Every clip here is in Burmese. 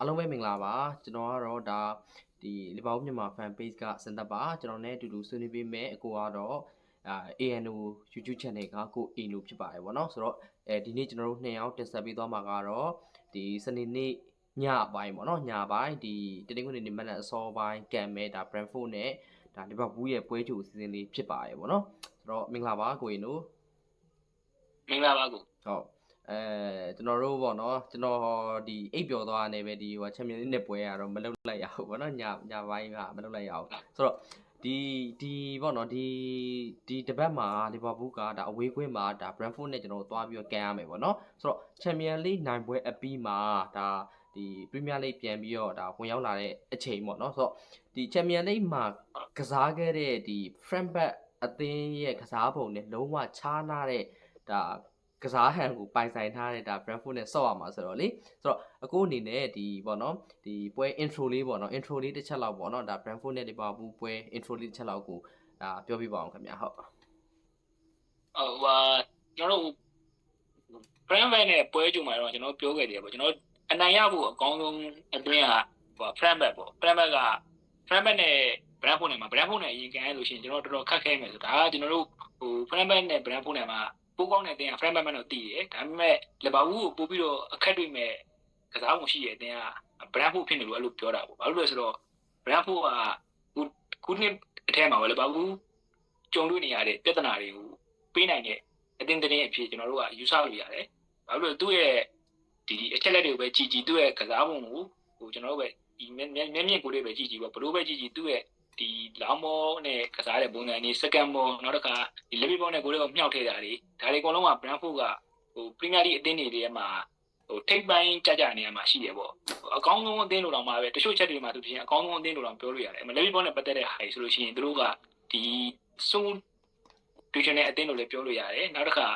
အားလုံးပဲမင်္ဂလာပါကျွန်တော်ကတော့ဒါဒီလီဗာပူးမြန်မာ fan page ကစင်သက်ပါကျွန်တော်နဲ့အတူတူဆွေးနွေးပေးမယ်အကိုကတော့အာ ANO YouTube channel ကကို ANO ဖြစ်ပါတယ်ဗောနော်ဆိုတော့အဲဒီနေ့ကျွန်တော်တို့နှစ်ယောက်တင်ဆက်ပေးသွားမှာကတော့ဒီစနေနေ့ညပိုင်းဗောနော်ညပိုင်းဒီတနင်္ဂနွေနေ့မနက်အစောပိုင်းကံမဲ့ဒါ Brentford နဲ့ဒါလီဗာပူးရဲ့ပွဲကြိုအစီအစဉ်လေးဖြစ်ပါတယ်ဗောနော်ဆိုတော့မင်္ဂလာပါကို ANO မင်္ဂလာပါကိုဟုတ် အဲကျွန်တော်တို့ပေါ့နော်ကျွန်တော်ဒီအိပ်ပျော်သွားနေပဲဒီဟိုချန်ပီယံလိနှစ်ပွဲကတော့မလုပ်လိုက်ရဘူးပေါ့နော်ညညပိုင်းကမလုပ်လိုက်ရဘူးဆိုတော့ဒီဒီပေါ့နော်ဒီဒီတပတ်မှာလီဗာပူးကဒါအဝေးကွင်းမှာဒါ Brentford နဲ့ကျွန်တော်တို့သွားပြီးတော့ကန်ရမယ်ပေါ့နော်ဆိုတော့ချန်ပီယံလိနိုင်ပွဲအပြီးမှာဒါဒီပရီးမီးယားလိပြန်ပြီးတော့ဒါဝင်ရောက်လာတဲ့အချိန်ပေါ့နော်ဆိုတော့ဒီချန်ပီယံလိမှာကစားခဲ့တဲ့ဒီ Frankfurt အသင်းရဲ့ကစားပုံနဲ့လုံးဝခြားနာတဲ့ဒါ ကစားဟန်ကိုပိုင်ဆိုင်ထားတဲ့ဒါ Brentford နဲ့ဆော့ရမှာဆိုတော့လေဆိုတော့အခုအနေနဲ့ဒီပေါ့နော်ဒီပွဲ intro လေးပေါ့နော် intro လေးတစ်ချက်လောက်ပေါ့နော်ဒါ Brentford နဲ့ Liverpool ပွဲ intro လေးတစ်ချက်လောက်ကိုဒါပြောပြပါအောင်ခင်ဗျာဟုတ်ဟိုဟာကျွန်တော်တို့ brand van နဲ့ပွဲကြုံမှာတော့ကျွန်တော်ပြောခဲ့တယ်ပေါ့ကျွန်တော်အနိုင်ရဖို့အကောင်းဆုံးအတွင်းကဟို brand van ပေါ့ brand van က brand van နဲ့ brand phone နဲ့မှာ brand phone နဲ့အရင်ကန်ရလို့ရှိရင်ကျွန်တော်တော်တော်ခက်ခဲမယ်ဆိုဒါကကျွန်တော်တို့ဟို brand van နဲ့ brand phone နဲ့မှာ ပိုးကောင်းတဲ့အတင်းက brand van တော့တည်တယ်ဒါပေမဲ့လဘာဝူကိုပို့ပြီးတော့အခက်တွေ့မဲ့ကစားမှုရှိတဲ့အတင်းက brand phone ဖြစ်နေလို့အဲ့လိုပြောတာပေါ့ဘာလို့လဲဆိုတော့ brand phone ကခုခုနှစ်အထက်မှာပဲလဘာဝူကြုံတွေ့နေရတဲ့ပြဿနာတွေကိုပေးနိုင်တဲ့အတင်းတင်းအဖြစ်ကျွန်တော်တို့ကယူဆလို့ရတယ်။ဘာလို့လဲသူ့ရဲ့ဒီအချက်လက်တွေကိုပဲကြည်ကြည်သူ့ရဲ့ကစားပုံကိုဟိုကျွန်တော်တို့ပဲဒီမျက်မျက်မျက်မြင်ကိုယ်လေးပဲကြည်ကြည်ပေါ့ဘလို့ပဲကြည်ကြည်သူ့ရဲ့ ဒီလောင်းမောနဲ့ကစားတဲ့ပုံစံလေးစကန်ဘောနောက်တစ်ခါဒီလက်ဘီဘောနဲ့ကိုယ်လေးကိုမြှောက်ထည့်တာတွေဒါတွေအကုန်လုံးက Brentford ကဟို Premier League အသင်းတွေထဲမှာဟိုထိပ်ပိုင်းကြကြနေရမှာရှိတယ်ပေါ့အကောင်းဆုံးအသင်းလိုတောင်မှပဲတချို့ချက်တွေမှာသူပြင်အကောင်းဆုံးအသင်းလိုတောင်ပြောလို့ရတယ်လက်ဘီဘောနဲ့ပတ်သက်တဲ့ဟာတွေဆိုလို့ရှိရင်သူတို့ကဒီစုံတွေ့ချင်တဲ့အသင်းလိုလည်းပြောလို့ရတယ်နောက်တစ်ခါ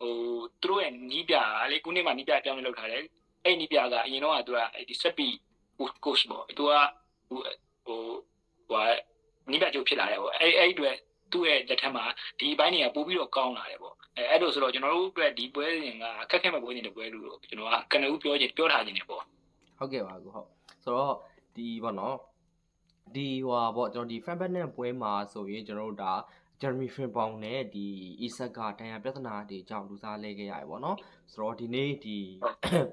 ဟိုသူတို့ရဲ့နီးပြလေခုနေ့မှနီးပြပြောင်းလဲလုပ်ထားတယ်အဲ့နီးပြကအရင်တော့ကသူကဒီဆက်ပြီး coach ပေါ့သူကဟို ဟိုဟိုနီးပြကျုပ်ဖြစ်လာတယ်ပေါ့အဲ့အဲ့အတွက်သူ့ရဲ့လက်ထက်မှာဒီဘိုင်းတွေကပို့ပြီးတော့ကောင်းလာတယ်ပေါ့အဲအဲ့လိုဆိုတော့ကျွန်တော်တို့အတွက်ဒီပွဲစဉ်ကခက်ခဲမဲ့ပွဲစဉ်တွေပွဲလို့ကျွန်တော်ကကနဦးပြောချင်ပြောထားခြင်းနေပေါ့ဟုတ်ကဲ့ပါကိုဟုတ်ဆိုတော့ဒီပေါ့နော်ဒီဟွာပေါ့ကျွန်တော်ဒီ Frankfurt နဲ့ပွဲမှာဆိုရင်ကျွန်တော်တို့ဒါ Jeremy Frimpong နဲ့ဒီ Isak ကတန်ရာပြဿနာတွေကြောင့်လူစားလဲခဲ့ရတယ်ပေါ့နော်ဆိုတော့ဒီနေ့ဒီ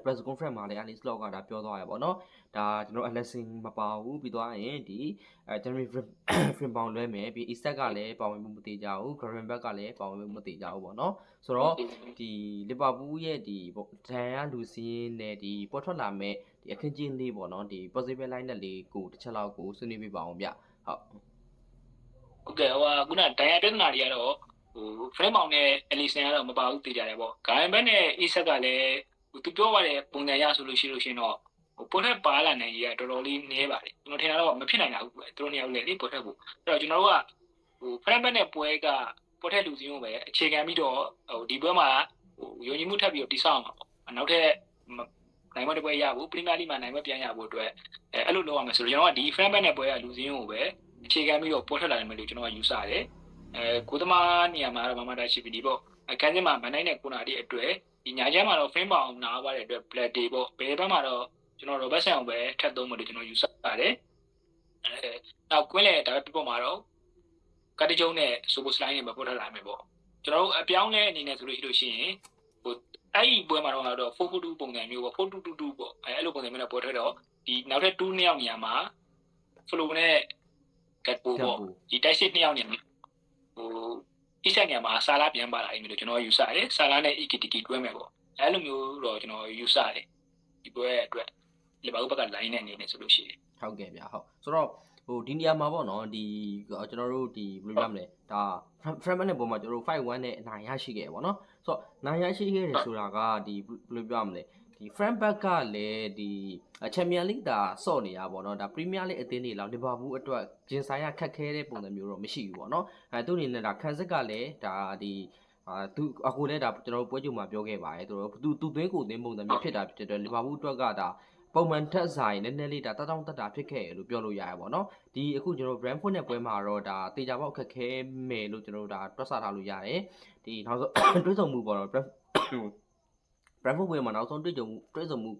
press conference မှာလည်း Alice Locke ကဒါပြောသွားရပေါ့နော်ဒါကျွန်တော် Alexing မပါဘူးပြီးသွားရင်ဒီအဲ Jeremy Frimpong လွဲမယ်ပြီး Isak ကလည်းပါဝင်မှုမသေးကြဘူး Gravenberch ကလည်းပါဝင်မှုမသေးကြဘူးပေါ့နော်ဆိုတော့ဒီလီဗာပူးရဲ့ဒီပေါ့ဒန်ယာလူစင်းနဲ့ဒီပေါ်ထွက်လာမဲ့ဒီအခင်းချင်းလေးပေါ့နော်ဒီ possible line နဲ့လေးကိုတစ်ချက်လောက်ကိုဆွေးနွေးပြပါအောင်ဗျဟုတ် ဟုတ်ကဲ့ဟိုကခုနဒိုင်ယာပြဿနာတွေကတော့ဟို frame အောင်နဲ့ Ellison ကတော့မပါဘူးသိကြတယ်ပေါ့ Garden နဲ့ Isak ကလည်းဟိုသူပြောရတဲ့ပုံစံရဆိုလို့ရှိလို့ရှိရင်တော့ဟိုပေါ်ထက်ပါလာနိုင်ကြီးကတော်တော်လေးနည်းပါတယ်ကျွန်တော်ထင်တာတော့မဖြစ်နိုင်တာဘူးပဲသူတို့နှစ်ယောက်လည်းလေပေါ်ထက်ကိုအဲ့တော့ကျွန်တော်တို့ကဟို frame နဲ့ပွဲကပေါ်ထက်လူစင်းကိုပဲအခြေခံပြီးတော့ဟိုဒီပွဲမှာဟိုယုံကြည်မှုထပ်ပြီးတော့တိဆောက်အောင်ပါပေါ့နောက်ထပ်နိုင်မတဲ့ပွဲရဖို့ပရီးမီးယားလိမှာနိုင်မပြန်ရဖို့အတွက်အဲအဲ့လိုလုပ်ရမယ်ဆိုတော့ကျွန်တော်ကဒီ frame နဲ့ပွဲကလူစင်းကိုပဲ အခြေခံပြီးတော့ပေါ်ထွက်လာတယ်မယ်လို့ကျွန်တော်ကယူဆတယ်အဲကိုသမားနေရာမှာတော့မမတာရှိပြီဒီပေါ့အခန်းကျင်းမှာမနိုင်တဲ့ကိုနာတီအတွက်ဒီညာချမ်းမှာတော့ frame ပေါအောင်နားပါတဲ့အတွက် black day ပေါ့ဘယ်ဘက်မှာတော့ကျွန်တော် Robert Sam ကိုပဲထပ်သုံးမယ်လို့ကျွန်တော်ယူဆပါတယ်အဲနောက်ကွင်းလေဒါပေမဲ့မှာတော့ကတိကျုံနဲ့ super slide နဲ့ပဲပေါ်ထွက်လာမယ်ပေါ့ကျွန်တော်တို့အပြောင်းလဲအနေနဲ့ဆိုလို့ရှိလို့ရှိရင်ဟိုအဲ့ဒီပွဲမှာတော့442ပုံစံမျိုးပေါ့4222ပေါ့အဲအဲ့လိုပုံစံမျိုးနဲ့ပေါ်ထွက်တော့ဒီနောက်ထပ်2နှစ်ယောက်နေရာမှာ flow နဲ့ get ပို့ပေါ့ဒီတိုက်စစ်နှစ်ယောက်နေဟိုအစ်ဆက်နေရာမှာဆာလာပြန်ပါလာပြီလို့ကျွန်တော်ယူဆတယ်ဆာလာနဲ့ EKTK တွဲမယ်ပေါ့အဲ့လိုမျိုးတော့ကျွန်တော်ယူဆတယ်ဒီပွဲအတွက်လေဘာဥပက line နဲ့နေနေဆိုလို့ရှိရင်ဟုတ်ကဲ့ဗျဟုတ်ဆိုတော့ဟိုဒီနေရာမှာပေါ့နော်ဒီကျွန်တော်တို့ဒီဘယ်လိုပြောမလဲဒါ frame နဲ့ပုံမှာကျွန်တော်တို့5-1နဲ့အနိုင်ရရှိခဲ့ပေါ့နော်ဆိုတော့နိုင်ရရှိခဲ့တယ်ဆိုတာကဒီဘယ်လိုပြောမလဲ ဒီ front back ကလည်းဒီချန်ပီယံလိဒါဆော့နေတာပေါ့နော်ဒါပရီးမီးယားလိအသင်းတွေလောက်လီဗာပူးအတွက်ဂျင်ဆိုင်ရခက်ခဲတဲ့ပုံစံမျိုးတော့မရှိဘူးပေါ့နော်အဲသူ့အနေနဲ့ဒါခန်းစစ်ကလည်းဒါဒီအာသူအခုလည်းဒါကျွန်တော်တို့ပွဲကြုံမှာပြောခဲ့ပါတယ်သူတို့သူသူသွင်းကိုသွင်းပုံစံမျိုးဖြစ်တာဖြစ်တဲ့အတွက်လီဗာပူးအတွက်ကဒါပုံမှန်ထက်ဆိုင်နည်းနည်းလေးဒါတတောင်းတတာဖြစ်ခဲ့ရလို့ပြောလို့ရရပါတော့။ဒီအခုကျွန်တော် Brentford နဲ့ပွဲမှာတော့ဒါတေချာပေါက်ခက်ခဲမယ်လို့ကျွန်တော်တို့ဒါတွက်ဆထားလို့ရတယ်။ဒီနောက်ဆုံးတွေးဆုံမှုပေါ့တော့ Brentford ပွဲမှာနောက်ဆုံးတွေးကြုံမှုတွေးဆုံမှု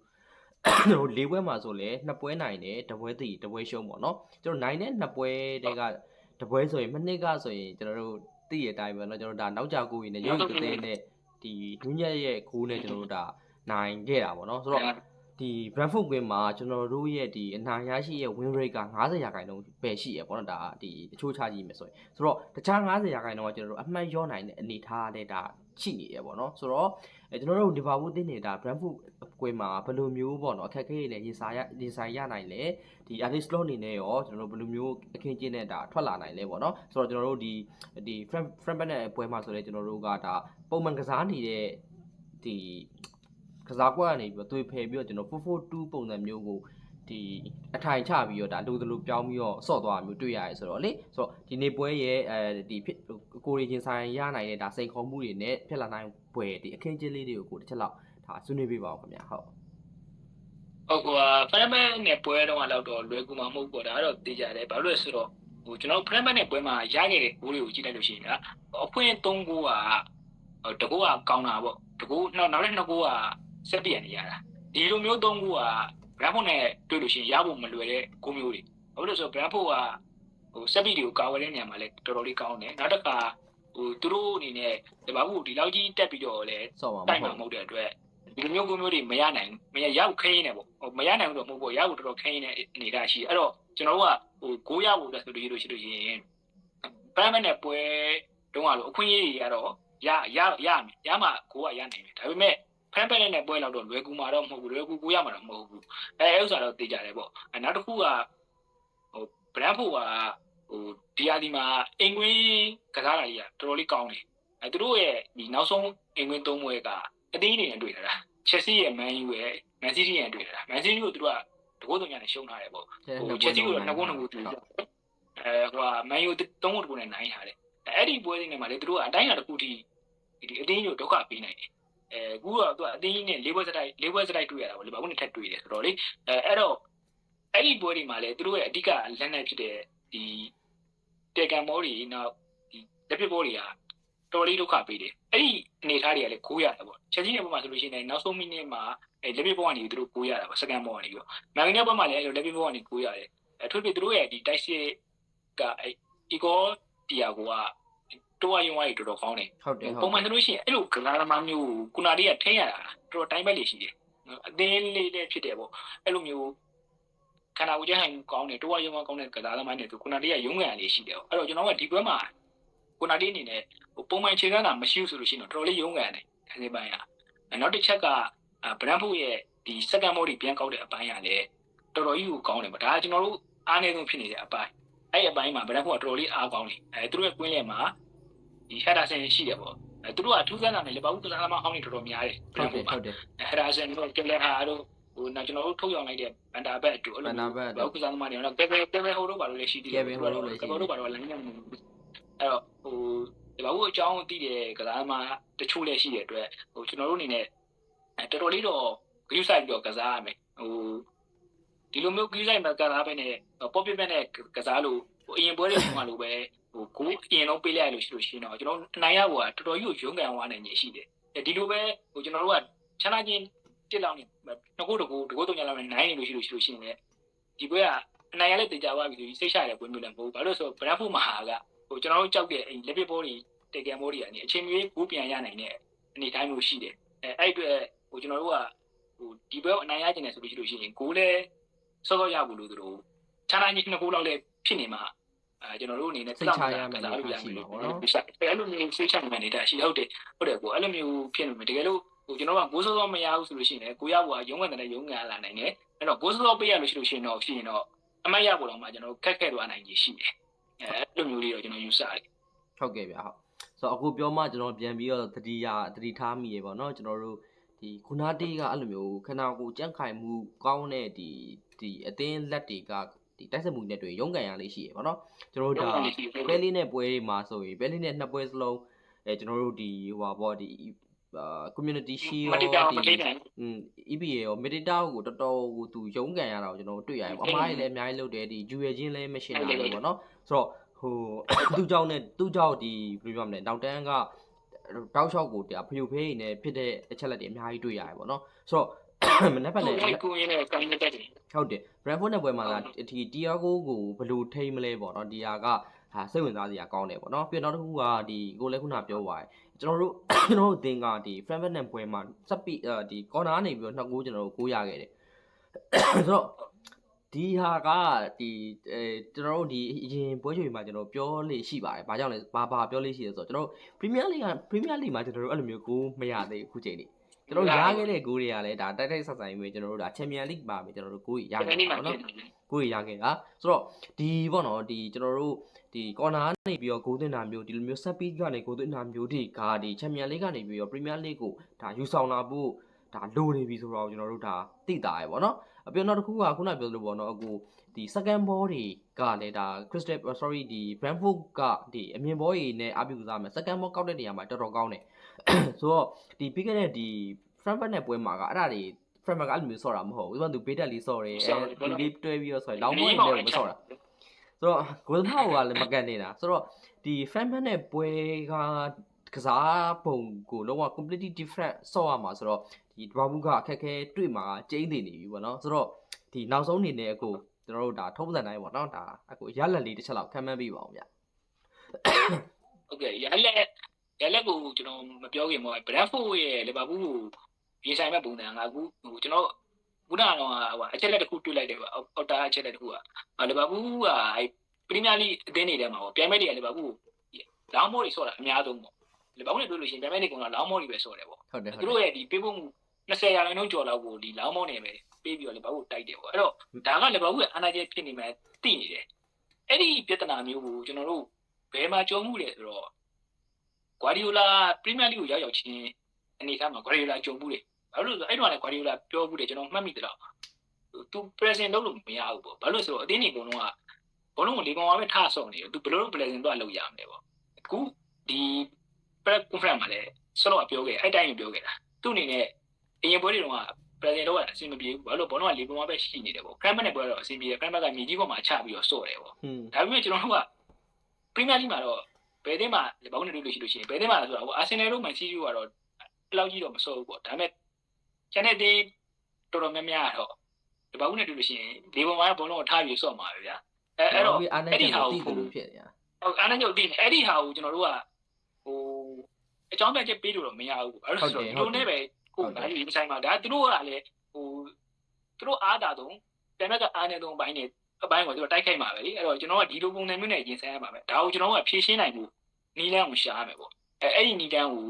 ကျွန်တော်တို့၄ပွဲမှာဆိုလဲနှစ်ပွဲနိုင်တယ်တစ်ပွဲတည်တစ်ပွဲရှုံးပေါ့နော်ကျွန်တော်နိုင်တဲ့နှစ်ပွဲတဲကတစ်ပွဲဆိုရင်မနှစ်ကဆိုရင်ကျွန်တော်တို့တည်ရတဲ့အတိုင်းပဲเนาะကျွန်တော်တို့ဒါနောက်ကြကိုကြီးနဲ့ရုပ်တသေးနဲ့ဒီဒူးညက်ရဲ့ဂိုးနဲ့ကျွန်တော်တို့ဒါနိုင်ခဲ့တာပေါ့နော်ဆိုတော့ ဒီ Brentford ကွင်းမှာကျွန်တော်တို့ရဲ့ဒီအနိုင်ရရှိရဲ့ win rate က90ရာခိုင်နှုန်းပဲရှိရပေါ့နော်ဒါဒီအချိုးချကြည့်မယ်ဆိုရင်ဆိုတော့တခြား90ရာခိုင်နှုန်းကကျွန်တော်တို့အမှတ်ရောနိုင်တဲ့အနေထားနဲ့ဒါရှိနေရပေါ့နော်ဆိုတော့အဲကျွန်တော်တို့ဒီဘာဘူးတင်းနေတာ Brentford ကွင်းမှာဘယ်လိုမျိုးပေါ့နော်အခက်အခဲတွေနဲ့ရင်ဆိုင်ရရင်ဆိုင်ရနိုင်လဲဒီ Alex Law အနေနဲ့ရောကျွန်တော်တို့ဘယ်လိုမျိုးအခင်းကျင်းနဲ့ဒါထွက်လာနိုင်လဲပေါ့နော်ဆိုတော့ကျွန်တော်တို့ဒီဒီ friend friend ဘက်နဲ့ပွဲမှာဆိုလဲကျွန်တော်တို့ကဒါပုံမှန်ကစားနေတဲ့ဒီ ကစားကွက်ကနေပြီးတော့သွေးဖယ်ပြီးတော့ကျွန်တော်442ပုံစံမျိုးကိုဒီအထိုင်ချပြီးတော့ဒါလိုသလိုပြောင်းပြီးတော့ဆော့သွားတာမျိုးတွေ့ရတယ်ဆိုတော့လေဆိုတော့ဒီနေ့ပွဲရဲ့အဲဒီဖြစ်ကိုရီချင်းဆိုင်ရနိုင်တဲ့ဒါစိန်ခေါ်မှုတွေနဲ့ဖြစ်လာနိုင်ပွဲဒီအခင်းကျင်းလေးတွေကိုကိုတစ်ချက်လောက်ဒါဆွေးနွေးပေးပါဦးခင်ဗျာဟုတ်ဟုတ်ကွာဖရမန်နဲ့ပွဲတော့ကတော့တော့လွယ်ကူမှာမဟုတ်ပေါ့ဒါကတော့သိကြတယ်ဘာလို့လဲဆိုတော့ဟိုကျွန်တော်ဖရမန်နဲ့ပွဲမှာရခဲ့တဲ့ဂိုးတွေကိုကြည့်လိုက်လို့ရှိရင်ကအဖွင့်၃ဂိုးကတကူကကောင်းတာပေါ့တကူနောက်နောက်တဲ့နှစ်ဂိုးက ဆက်ပြရနေရတာဒီလိုမျိုး၃ဂိုးကဘရန်ဖို့နဲ့တွေ့လို့ရှိရင်ရဖို့မလွယ်တဲ့ဂိုးမျိုးတွေဘာလို့လဲဆိုတော့ဘရန်ဖို့ကဟိုဆက်ပြတွေကိုကာဝယ်တဲ့နေရာမှာလည်းတော်တော်လေးကောင်းတယ်နောက်တစ်ခါဟိုသူတို့အနေနဲ့ဒီဘာဘူးဒီလောက်ကြီးတက်ပြီးတော့လည်းဆော့ပါမတိုက်မှာဟုတ်မဟုတ်တဲ့အတွက်ဒီလိုမျိုးကိုမျိုးတွေမရနိုင်ဘူးမရရောက်ခင်းနေပေါ့ဟိုမရနိုင်ဘူးတော့မဟုတ်ဘူးရောက်တော်တော်ခင်းနေတဲ့အနေအထားရှိအဲ့တော့ကျွန်တော်တို့ကဟိုကိုရဖို့အတွက်ဆိုလို့ရလို့ရှိလို့ရှိရင်ပရမတ်နဲ့ပွဲတုံးကလို့အခွင့်အရေးတွေကတော့ရရရမယ်ရမှကိုကရနိုင်တယ်ဒါပေမဲ့ ဖန်ပက်နဲ့ပွဲလောက်တော့လွယ်ကူမှာတော့မဟုတ်ဘူးလွယ်ကူကိုရမှာတော့မဟုတ်ဘူးအဲအဲ့ဥစ္စာတော့သိကြတယ်ပေါ့အဲနောက်တစ်ခုကဟိုဘရန်ဖို့ကဟိုဒီယာဒီမှာအင်ကွင်းကစားတာကြီးကတော်တော်လေးကောင်းတယ်အဲသူတို့ရဲ့ဒီနောက်ဆုံးအင်ကွင်းသုံးပွဲကအသေးအနေနဲ့တွေ့တာချက်စီရဲ့မန်ယူရဲ့မန်စီးတီးရဲ့တွေ့တာမန်စီးတီးကိုသူတို့ကတကုတ်တုံညာနဲ့ရှုံးထားတယ်ပေါ့ဟိုချက်စီကိုတော့နှစ်ခုနှစ်ခုတူအဲဟိုကမန်ယူသုံးခုတခုနဲ့နိုင်ထားတယ်အဲ့ဒီပွဲစဉ်တွေမှာလေသူတို့ကအတိုင်းအတာတစ်ခုထိဒီအတင်းကြီးကိုဒုက္ခပေးနိုင်တယ် အဲကူကတော့သူကအတင်းကြီးနဲ့လေးပွဲစတိုက်လေးပွဲစတိုက်တွေ့ရတာပေါ့လေဘာလို့နဲ့ထပ်တွေ့တယ်ဆိုတော့လေအဲအဲ့တော့အဲ့ဒီပွဲတွေမှာလေသူတို့ရဲ့အဓိကလက်နက်ဖြစ်တဲ့ဒီတေကန်ဘောတွေနောက်ဒီလက်ပစ်ဘောတွေကတော်လေးဒုက္ခပေးတယ်အဲ့ဒီအနေထားတွေကလည်းကိုးရတယ်ပေါ့ချက်စီတဲ့ပုံမှာဆိုလို့ရှိရင်နောက်ဆုံးမိနစ်မှာအဲလက်ပစ်ဘောကနေသူတို့ကိုးရတာပေါ့စကန်ဘောကနေပြီးတော့မန်ဂနီဘက်မှာလည်းအဲ့လိုလက်ပြဘောကနေကိုးရတယ်အထူးဖြင့်သူတို့ရဲ့ဒီတိုက်စစ်ကအဲအီကို တီယာကိုကတော့ရုံဝိုင်းတော်တော်ကောင်းတယ်ဟုတ်တယ်ဟုတ်ပုံမှန်ဆိုလို့ရှိရင်အဲ့လိုကလာသမားမျိုးကိုကုနာလေးကထိန်းရတာတော်တော်တိုင်းပဲလေရှိတယ်အသေးလေးလေးဖြစ်တယ်ပေါ့အဲ့လိုမျိုးခန္ဓာကိုယ်ကျဟန်ကောင်းတယ်တော့ရုံဝကောင်းတဲ့ကလာသမားတွေဆိုကုနာလေးကရုံးကန်လေးရှိတယ်အဲ့တော့ကျွန်တော်ကဒီဘက်မှာကုနာလေးအနေနဲ့ပုံမှန်ခြေကမ်းတာမရှိဘူးဆိုလို့ရှိရင်တော့တော်တော်လေးရုံးကန်တယ်အဲဒီပိုင်းကနောက်တစ်ချက်ကဗရန်ဖို့ရဲ့ဒီစက္ကန့်မောဒီပြန်ကောက်တဲ့အပိုင်းကလည်းတော်တော်ကြီးကိုကောင်းတယ်ပေါ့ဒါကကျွန်တော်တို့အားနေဆုံးဖြစ်နေတဲ့အပိုင်းအဲ့အပိုင်းမှာဗရန်ဖို့ကတော်တော်လေးအားကောင်းတယ်အဲသူတို့ရဲ့ကွင်းလယ်မှာ ဒီဟက်ဒါဆန်ရှိတယ်ပေါ့အဲသူတို့ကထူးဆန်းတာနဲ့လေဘာဘူးကစားသမားဟောင်းနေတော်တော်များတယ်ဗရဟုတ်န်တယ်ဖို့ဟုတ်တယ်ဟက်ဒါဆန်တို့ကင်လဟာတို့ဟိုနောက်ကျွန်တော်တို့ထုတ်ရောင်းလိုက်တဲ့ဘန်တာဘက်တို့အဲ့လိုဘာဘူးကစားသမားတွေတော့ပေပေပေပေဟိုတို့ဘာလို့လဲရှိသေးတယ်ကဘောတို့ဘာလို့လဲလမ်းညံ့အဲ့တော့ဟိုဒီဘာဘူးအကြောင်းသိတဲ့ကစားသမားတချို့လည်းရှိတဲ့အတွက်ဟိုကျွန်တော်တို့အနေနဲ့တော်တော်လေးတော့ဂရုစိုက်ပြီးတော့ကစားရမယ်ဟိုဒီလိုမျိုးကြီးဆိုင်မှာကစားပဲနဲ့ပေါ့ပြစ်ပဲနဲ့ကစားလို့ဟိုအရင်ပွဲတွေမှာလို့ပဲ ဟိုကိုအရင်လုံးပေးလိုက်လို့ရှိလို့ရှိရင်တော့ကျွန်တော်အနိုင်ရဖို့ကတော်တော်ကြီးကိုရုန်းကန်သွားနိုင်နေရှိတယ်ဒီလိုပဲဟိုကျွန်တော်တို့ကချမ်းသာချင်းတစ်လောင်းနေငကိုတကူတကူတုံညာလောင်းနေနိုင်နေလို့ရှိလို့ရှိလို့ရှိရင်ဒီပွဲကအနိုင်ရလက်တင်ကြပါပြီဆိုပြီးစိတ်ချရတဲ့ပွဲမျိုးလည်းမဟုတ်ဘူးဘာလို့ဆိုဗရန်ဖူမာကဟိုကျွန်တော်တို့ကြောက်တဲ့လက်ပစ်ဘောတွေတေကန်ဘောတွေကနေအချိန်မီကိုပြန်ရနိုင်တဲ့အနေတိုင်းမျိုးရှိတယ်အဲအဲ့အတွက်ဟိုကျွန်တော်တို့ကဟိုဒီပွဲအနိုင်ရကျင်တယ်ဆိုလို့ရှိလို့ရှိရင်ကိုလည်းစောစောရဘူးလို့သူတို့ခြားနိုင်ကြီးနှစ်ခုလောက်လည်းဖြစ်နေမှာ အဲကျွန်တော်တို့အနေနဲ့အဲ့လိုမျိုးစိတ်ချရမယ်နေတာရှိဟုတ်တယ်ဟုတ်တယ်ကိုအဲ့လိုမျိုးဖြစ်နေမယ်တကယ်လို့ဟိုကျွန်တော်ကကိုစောစောမရဘူးဆိုလို့ရှိရင်ကိုရဘောကရုံးဝင်တဲ့ရုံးကန်လာနိုင်တယ်အဲ့တော့ကိုစောစောပေးရလို့ရှိလို့ရှိရင်တော့ဖြစ်ရင်တော့အမတ်ရဖို့တော့မှကျွန်တော်ခက်ခဲသွားနိုင်ကြီးရှိတယ်အဲအဲ့လိုမျိုးလေးတော့ကျွန်တော်ယူဆတယ်ဟုတ်ကဲ့ဗျာဟုတ်ဆိုတော့အခုပြောမှကျွန်တော်ပြန်ပြီးတော့တတိယတတိထားမိရေပေါ့နော်ကျွန်တော်တို့ဒီခုနာတေးကအဲ့လိုမျိုးခနာကိုကြန့်ခိုင်မှုကောင်းတဲ့ဒီဒီအသင်းလက်တွေက ဒီတိုက်ဆက်မှုနဲ့တွေ့ရုန်းကန်ရလေးရှိရေပေါ့နော်ကျွန်တော်တို့ဒါပဲလေးနဲ့ပွဲတွေမှာဆိုရင်ပဲလေးနဲ့နှစ်ပွဲစလုံးအဲကျွန်တော်တို့ဒီဟိုပါပေါ့ဒီအာ community shield မတိတောင်မတိဒီနိုင်อืม EPA ရော Medita ကိုတော်တော်ကိုသူရုန်းကန်ရတာကိုကျွန်တော်တွေ့ရတယ်ပေါ့အမားကြီးလည်းအများကြီးလုပ်တယ်ဒီ Jewel ချင်းလည်းမရှင်းတာဘူးပေါ့နော်ဆိုတော့ဟိုသူ့ကြောင့်နဲ့သူ့ကြောင့်ဒီဘယ်လိုပြောမလဲနောက်တန်းကတောက်လျှောက်ကိုတရားဖျူဖေးနေဖြစ်တဲ့အချက်လက်တွေအများကြီးတွေ့ရတယ်ပေါ့နော်ဆိုတော့ မနေ့ကလည်းကိုကိုရင်းနဲ့ကန်တက်တယ်ဟုတ်တယ် Brentford နဲ့ပွဲမှာလာဒီ Tiago ကိုဘယ်လိုထိမလဲပေါ့နော်ဒီဟာကဟာစိတ်ဝင်စားစရာကောင်းတယ်ပေါ့နော်ပြီးတော့နောက်တစ်ခုကဒီကိုလည်းခုနပြောပါရယ်ကျွန်တော်တို့ကျွန်တော်တို့အသင်းကဒီ Frankfurt နဲ့ပွဲမှာစပ်ပြီးဒီ corner ကနေပြီးတော့နှစ်ကိုကျွန်တော်တို့ကိုးရခဲ့တယ်ဆိုတော့ဒီဟာကဒီအဲကျွန်တော်တို့ဒီအရင်ပွဲချိန်မှာကျွန်တော်ပြောလို့ရှိပါတယ်ဘာကြောင့်လဲဘာဘာပြောလို့ရှိလဲဆိုတော့ကျွန်တော်တို့ Premier League က Premier League မှာကျွန်တော်တို့အဲ့လိုမျိုးကိုမရသေးဘူးခုချိန်လေး ကျွန်တော်ရခဲ့တဲ့ဂိုးတွေကလည်းဒါတိုက်တိုက်ဆက်ဆိုင်ပဲကျွန်တော်တို့ဒါ Champion League မှာပဲကျွန်တော်တို့ဂိုးရရခဲ့နေတာမှာပေါ့ဖြစ်နော်တယ်ကိုရရခဲ့တာဆိုတော့ဒီပေါ့နော်ဒီကျွန်တော်တို့ဒီကော်နာကနေပြီးတော့ဂိုးသွင်းတာမျိုးဒီလိုမျိုးဆက်ပီးကနေဂိုးသွင်းတာမျိုးဒီကဒီချန်ပီယံလိကနေပြီးတော့ပရီးမီးယားလိကိုဒါယူဆောင်လာဖို့ဒါလိုနေပြီဆိုတော့ကျွန်တော်တို့ဒါသိတာရယ်ပေါ့နော်အပြင်နောက်တစ်ခုကခုနပြောသလိုပေါ့နော်အခုဒီ second ball တွေကလည်းဒါ crystal sorry ဒီ brentford ကဒီအမြင်ဘောတွေနဲ့အပြုကစားမယ် second ball ကောက်တဲ့နေရာမှာတော်တော်ကောင်းတယ် ဆိုတော့ဒီပြီးခဲ့တဲ့ဒီ frankfurt နဲ့ပွဲမှာကအဲ့ဒါတွေ frankfurt ကအဲ့လိုမျိုးဆော့တာမဟုတ်ဘူးဒီမှာသူဘေးတက်လေးဆော့တယ်အဲဒီလေးတွဲပြီးတော့ဆော့တယ်လောင်းဘောတွေလည်းမဆော့တာဆိုတော့ဂိုးသမားကလည်းမကန်နေတာဆိုတော့ဒီ fan man နဲ့ပွဲကကစားပုံကိုလုံးဝ completely different ဆော့ရမှာဆိုတော့ဒီဒဘာဘူးကအခက်ခဲတွေ့မှာကျင်းနေနေပြီပေါ့နော်ဆိုတော့ဒီနောက်ဆုံးအနေနဲ့အခုကျွန်တော်တို့ဒါထုံးစံတိုင်းပေါ့နော်ဒါအခုရလက်လေးတစ်ချက်လောက်ခံမှန်းပေးပါအောင်ဗျဟုတ်ကဲ့ရလက် ရလက်ကိုကျွန်တော်မပြောခင်ပေါ့ Brentford ရဲ့လီဗာပူးကိုပြင်ဆိုင်မဲ့ပုံစံကအခုဟိုကျွန်တော်ခုနကတော့ဟိုအချက်လက်တစ်ခုတွေ့လိုက်တယ်ပေါ့အော်တာအချက်လက်တစ်ခုကလီဗာပူးကအဲပရီးမီးယားလိအသင်းတွေထဲမှာပေါ့ပြိုင်မဲ့တွေကလီဗာပူးကိုလောင်းမောတွေဆော့တာအများဆုံးပေါ့လီဗာပူးနဲ့တွေ့လို့ရှိရင်ပြိုင်မဲ့တွေကတော့လောင်းမောတွေပဲဆော့တယ်ပေါ့ဟုတ်တယ်ဟုတ်သူတယ်တို့ရဲ့ဒီပေးဖို့မှု20ရာခိုင်နှုန်းကျော်လောက်ကိုဒီလောင်းမောနေပဲပေးပြီးတော့လီဗာပူးကိုတိုက်တယ်ပေါ့အဲ့တော့ဒါကလီဗာပူးရဲ့အာဏာချက်ဖြစ်နေမှသိနေတယ်အဲ့ဒီပြဿနာမျိုးကိုကျွန်တော်တို့ဘယ်မှာကြုံမှုလဲဆိုတော့ ဂွာဒီယိုလာပရီးမီးယားလိကိုရောက်ရောက်ချင်းအနေထားမှာဂွာဒီယိုလာကြုံဘူးတယ်ဘာလို့လဲဆိုတော့အဲ့တော့လည်းဂွာဒီယိုလာပြောဘူးတယ်ကျွန်တော်မှတ်မိတယ်တော့သူ present လုပ်လို့မရဘူးပေါ့ဘာလို့လဲဆိုတော့အတင်းကြီးဘုံလုံးကဘုံလုံးကိုလေကောင်ဝါပဲထားဆောင်နေတယ်သူဘယ်လိုလုပ် present တော့လုပ်ရမလဲပေါ့အခုဒီ press conference မှာလည်းဆော့တော့ပြောခဲ့အဲ့တိုင်းကိုပြောခဲ့တာသူ့အနေနဲ့အရင်ပွဲတွေတုန်းက present တော့အဆင်မပြေဘူးဘာလို့ဘုံလုံးကလေကောင်ဝါပဲရှိနေတယ်ပေါ့ crime နဲ့ပွဲတော့အဆင်ပြေတယ် crime ကမြေကြီးပေါ်မှာချပြီးတော့ဆော့တယ်ပေါ့ဟွန်းဒါပေမဲ့ကျွန်တော်တို့ကပရီးမီးယားလိမှာတော့ ဘယ်တင်းမှာဘောင်းနေတွေ့လို့ရှိလို့ရှိရင်ဘယ်တင်းမှာလဲဆိုတော့အာဆင်နယ်တို့မန်စီးတီးကတော့အဲ့လောက်ကြီးတော့မစိုးဘူးပေါ့ဒါပေမဲ့ကျန်တဲ့တင်းတော်တော်များများကတော့ဒီဘောင်းနဲ့တွေ့လို့ရှိရင်ဒီပေါ်မှာဘောလုံးကိုထားပြီးဆော့မှာပဲဗျာအဲအဲ့တော့အားနဲ့ကျွန်တော်သိတယ်လို့ဖြစ်နေတာဟုတ်အားနဲ့ညုတ်တည်နေအဲ့ဒီဟာကိုကျွန်တော်တို့ကဟိုအကြောင်းပြချက်ပေးလို့တော့မရဘူးပေါ့အဲ့လိုဆိုတော့ဒီလိုနဲ့ပဲကိုယ်နိုင်ပြီးဆိုင်မှာဒါသူတို့ကလည်းဟိုသူတို့အားတာတော့ပြန်မဲ့ကအားနေတော့ဘိုင်းနေ အပိုင်းကိုသူတို့တိုက်ခိုက်မှာပဲလေအဲ့တော့ကျွန်တော်ကဒီလိုပုံစံမျိုးနဲ့ရင်ဆိုင်ရပါမယ်ဒါကိုကျွန်တော်ကဖြည့်ရှင်းနိုင်ဖို့နီးလန်းကိုရှာရမယ်ပေါ့အဲအဲ့ဒီနီးလန်းကို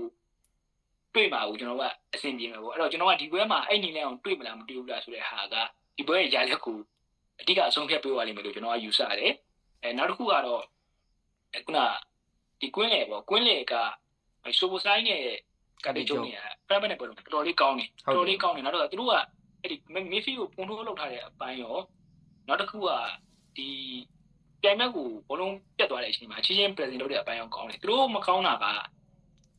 တွေ့မှာကိုကျွန်တော်ကအဆင်ပြေမယ်ပေါ့အဲ့တော့ကျွန်တော်ကဒီဘွဲမှာအဲ့နီးလန်းကိုတွေ့မလားမတွေ့ဘူးလားဆိုတဲ့ဟာကဒီဘွဲရဲ့ရာလက်ကိုအတိကအဆုံးဖြတ်ပေးသွားလိမ့်မယ်လို့ကျွန်တော်ကယူဆရတယ်အဲနောက်တစ်ခုကတော့ခုနဒီကွင်းလေပေါ့ကွင်းလေကဆိုဘိုဆိုင်နဲ့ကတိကျုံနေရဖရမနဲ့ပေါ်တော့တော်တော်လေးကောင်းနေတော်တော်လေးကောင်းနေနောက်တော့သူတို့ကအဲ့ဒီမီဖီကိုပုံထိုးလောက်ထားတဲ့အပိုင်းရော နောက်တစ်ခုကဒီပြိုင်ဘက်ကိုဘလုံးပြတ်သွားတဲ့အချိန်မှာချင်းချင်း present လုပ်တဲ့အပိုင်းအောင်ကောင်းတယ်သူတို့မကောင်းတာက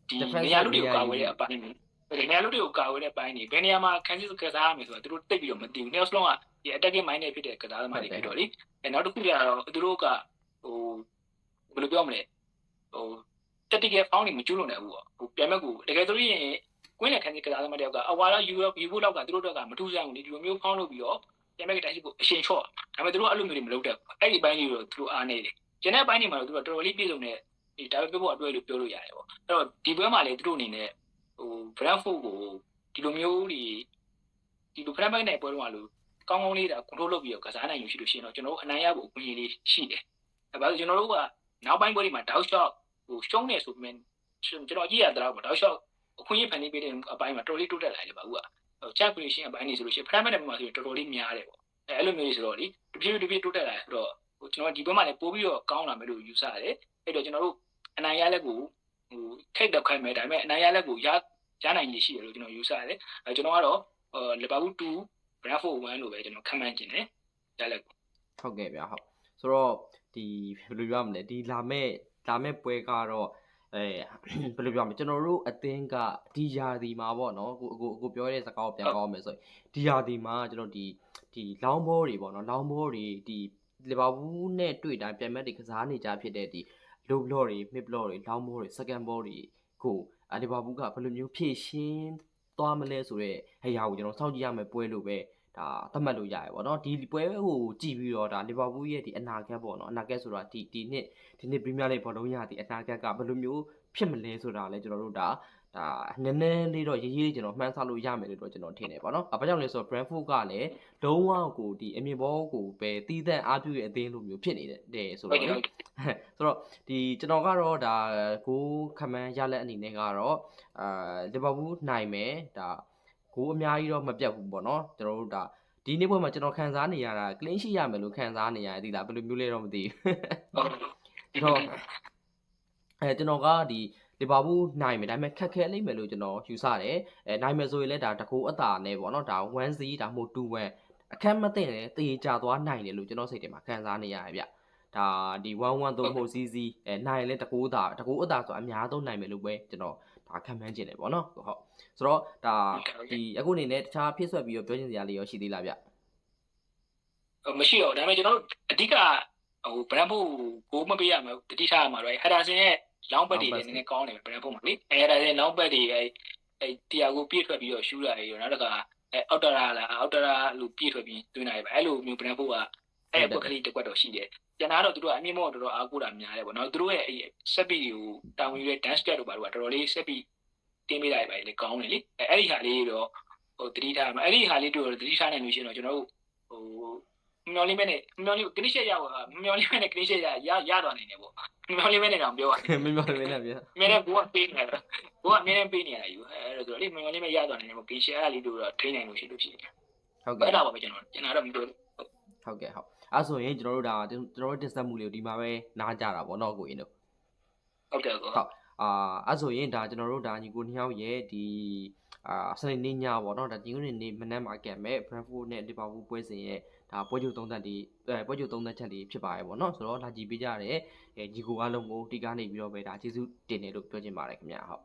ဒီနေရာလူတွေကိုကာဝယ်တဲ့အပိုင်းတွေဒီနေရာလူတွေကိုကာဝယ်တဲ့အပိုင်းတွေဘယ်နေရာမှာခန်းစစ်ကစားရမယ်ဆိုတော့သူတို့တိတ်ပြီးတော့မသိဘူး next long ကဒီ attacking mind နဲ့ဖြစ်တဲ့ကစားသမားတွေဖြစ်တော့လေအဲနောက်တစ်ခုကျတော့သူတို့ကဟိုဘယ်လိုပြောမလဲဟို tactical foul တွေမကျူးလွန်နိုင်ဘူးပေါ့ဟိုပြိုင်ဘက်ကိုတကယ်ဆိုရင်ကွင်းနဲ့ခန်းစစ်ကစားသမားတယောက်ကအဝါရယူယူဖို့လောက်ကသူတို့တော့ကမထူးဆန်းဘူးဒီလိုမျိုးဖောင်းလုပ်ပြီးတော့ ပြိုင်ဘက်ကတိုက်စစ်ကိုအရှင်ချော့ဒါပေမဲ့သူတို့အဲ့လိုမျိုးတွေမလုပ်တတ်ဘူးအဲ့ဒီဘိုင်းတွေတော့သူတို့အားနေတယ်ကျန်တဲ့ဘိုင်းတွေမှာတော့သူတို့တော်တော်လေးပြည့်စုံတဲ့ဒီဒါပဲပြောဖို့အတွက်လို့ပြောလို့ရတယ်ပေါ့အဲ့တော့ဒီဘွဲမှာလည်းသူတို့အနေနဲ့ဟို Brentford ကိုဒီလိုမျိုးတွေဒီလို Brentford နဲ့ပွဲတော့လို့ကောင်းကောင်းလေးဒါ control လုပ်ပြီးတော့ကစားနိုင်ယူရှိလို့ရှိရင်တော့ကျွန်တော်တို့အနိုင်ရဖို့အခွင့်အရေးလေးရှိတယ်အဲဒါဆိုကျွန်တော်တို့ကနောက်ပိုင်းပွဲတွေမှာ down shot ဟိုရှုံးနေဆိုပေမဲ့ကျွန်တော်ကြည့်ရတာတော့ down shot အခွင့်အရေးဖန်တီးပေးတဲ့အပိုင်းမှာတော်တော်လေးတိုးတက်လာတယ်ပါဘူးက chat creation အပိုင်းနေဆိုလို့ရှိရင် Brentford နဲ့ပွဲမှာဆိုရင်တော်တော်လေးများတယ်ပေါ့အဲအဲ့လိုမျိုးဆိုတော့လေတဖြည်းဖြည်းတဖြည်းတိုးတက်လာဆိုတော့ဟိုကျွန်တော်ဒီဘက်မှာလည်းပို့ပြီးတော့ကောင်းလာမယ်လို့ယူဆရတယ်အဲ့တော့ကျွန်တော်တို့အနိုင်ရလက်ကိုဟိုထိတ်တော့ခိုင်းမယ်ဒါပေမဲ့အနိုင်ရလက်ကိုရရနိုင်ရရှိတယ်လို့ကျွန်တော်ယူဆရတယ်အဲကျွန်တော်ကတော့လီဗာပူး2 Brentford 1လို့ပဲကျွန်တော်ခံမှန်းကျင်တယ်ရလက်ကိုဟုတ်ကဲ့ဗျာဟုတ်ဆိုတော့ဒီဘယ်လိုပြောရမလဲဒီလာမဲ့လာမဲ့ပွဲကတော့ အဲဘယ်လိုပြောမလဲကျွန်တော်တို့အသင်းကဒီယာဒီမှာပေါ့နော်ကိုကိုကိုပြောတဲ့စကားကိုပြန်ကောင်းမယ်ဆိုရင်ဒီယာဒီမှာကျွန်တော်ဒီဒီလောင်းဘောတွေပေါ့နော်လောင်းဘောတွေဒီလီဗာပူးနဲ့တွေ့တိုင်းပြန်မဲ့တွေကစားနေကြဖြစ်တဲ့ဒီ low block တွေ mid block တွေလောင်းဘောတွေ second ball တွေကိုအလီဗာပူးကဘယ်လိုမျိုးဖြည့်ရှင်းသွားမလဲဆိုတော့ဟဲ့ဟာကိုကျွန်တော်စောင့်ကြည့်ရမယ်ပွဲလို့ပဲ ဒါသတ်မှတ်လို့ရတယ်ပေါ့နော်ဒီပွဲကိုကြည့်ပြီးတော့ဒါလီဗာပူးရဲ့ဒီအနာဂတ်ပေါ့နော်အနာဂတ်ဆိုတာဒီဒီနှစ်ဒီနှစ်ပရီးမီးယားလိဂ်ဘောလုံးရဒီအနာဂတ်ကဘယ်လိုမျိုးဖြစ်မလဲဆိုတာလည်းကျွန်တော်တို့ဒါဒါနည်းနည်းလေးတော့ရေးရေးကျွန်တော်မှန်းဆလို့ရမယ်လို့တော့ကျွန်တော်ထင်တယ်ပေါ့နော်။အဘာကြောင့်လဲဆိုတော့ Brentford ကလည်းလုံးဝကိုဒီအမြင့်ဘောကိုပဲတီးသန့်အားပြုရဲ့အသင်းလိုမျိုးဖြစ်နေတယ်တဲ့ဆိုဟုတ်တော့ကဲ့လေဆိုတော့ဒီကျွန်တော်ကတော့ဒါကိုခမန်းရလက်အနေနဲ့ကတော့အာလီဗာပူးနိုင်မယ်ဒါ ကိုအများကြီးတော့မပြတ်ဘူးပေါ့နော်ကျွန်တော်တို့ဒါဒီနေ့ပွဲမှာကျွန်တော်ခံစားနေရတာ clean sheet ရမယ်လို့ခံစားနေရတယ်ဒီလားဘယ်လိုမျိုးလဲတော့မသိဘူးဟုတ်တော့အဲကျွန်တော်ကဒီလီဗာပူးနိုင်မယ်ဒါပေမဲ့ခက်ခဲလိမ့်မယ်လို့ကျွန်တော်ယူဆတယ်အဲနိုင်မယ်ဆိုရင်လည်းဒါတကူအတာနဲ့ပေါ့နော်ဒါ1-0ဒါမှမဟုတ်2-1အခက်မသိရင်လည်းတေချာသွားနိုင်တယ်လို့ကျွန်တော်စိတ်ထဲမှာခံစားနေရတယ်ဗျဒါဒီ1-1သို့မဟုတ် CC အဲနိုင်ရင်လည်းတကူအတာတကူအတာဆိုအများဆုံးနိုင်မယ်လို့ပဲကျွန်တော် ဒါခံမှန်းခြင်းတယ်ပေါ့နော်ဟုတ်ဆိုတော့ဒါဒီအခုအနေနဲ့တခြားဖြစ်ဆွက်ပြီးတော့ပြောချင်စရာလေးရောရှိသေးလားဗျမရှိတော့ဒါပေမဲ့ကျွန်တော်တို့အဓိကဟိုဘရန်ဖို့ကိုမပေးရမှာတတိထားရမှာတော့ဟက်ဒါဆင်ရဲ့လောင်းဘက်တွေလည်းနည်းနည်းကောင်းတယ်ဘရန်ဖို့မှာလေအဲဟက်ဒါဆင်လောင်းဘက်တွေအဲအဲတီယာကိုပြည့်ထွက်ပြီးတော့ရှူးတာရေနောက်တစ်ခါအဲအောက်တရာလားအောက်တရာလို့ပြည့်ထွက်ပြီးတွင်းတာရေပဲအဲ့လိုမျိုးဘရန်ဖို့က အဲ့ပွက်ကလေးတစ်ကွက်တော့ရှိတယ်ကျန်တာတော့သူတို့ကအမြင့်မောတော်တော်အားကိုးတာများတယ်ပေါ့နော်သူတို့ရဲ့စက်ပီတွေကိုတာဝန်ယူတဲ့ dance step တို့ပါတော့တော်တော်လေးစက်ပီတင်းပေးလိုက်ပါလေကောင်းတယ်လေအဲအဲ့ဒီဟာလေးတော့ဟိုတတိထားမှာအဲ့ဒီဟာလေးတို့တတိထားနိုင်လို့ရှိရင်တော့ကျွန်တော်တို့ဟိုမျောလေးမဲနဲ့မျောလေးကနစ်ရှက်ရပါမျောလေးမဲနဲ့ကနစ်ရှက်ရရရသွားနိုင်တယ်ပေါ့မျောလေးမဲနဲ့တော့ပြောရမင်းပြောတယ်မင်းလည်းဗျမဲနဲ့ကိုကပေးနေတာကိုကအမြဲတမ်းပေးနေရတာယူအဲဒါဆိုတော့လေမျောလေးမဲရသွားနိုင်တယ်ပေါ့ကင်ရှက်အဲ့လေးတို့တော့ထိနိုင်လို့ရှိလို့ရှိတယ်ဟုတ်အဲ့ကဲ့ဒါပါပဲကျွန်တော်ကျွန်တော်တော့မပြောဟုတ်ကဲ့ဟုတ် အဲ့ဆိုရင်ကျွန်တော်တို့ဒါကျွန်တော်တို့တင်ဆက်မှုလေးကိုဒီမှာပဲနားကြတာပေါ့နော်ကိုရင်တို့ဟုတ်ကဲ့ကောအာအဲ့ဆိုရင်ဒါကျွန်တော်တို့ဒါညီကိုနှစ်ယောက်ရဲ့ဒီအာစနေနေ့ညပေါ့နော်ဒါညီကိုနေ့နေ့မနက်မှာကံမဲ့ Brentford နဲ့ Liverpool ပွဲစဉ်ရဲ့ဒါပွဲချုပ်သုံးသက်ဒီအဲပွဲချုပ်သုံးသက်ချက်တွေဖြစ်ပါတယ်ပေါ့နော်ဆိုတော့ဒါကြည်ပေးကြတဲ့အဲညီကိုအားလုံးကိုဒီကားနေပြီးတော့ပဲဒါကျေးဇူးတင်တယ်လို့ပြောချင်ပါတယ်ခင်ဗျာဟုတ်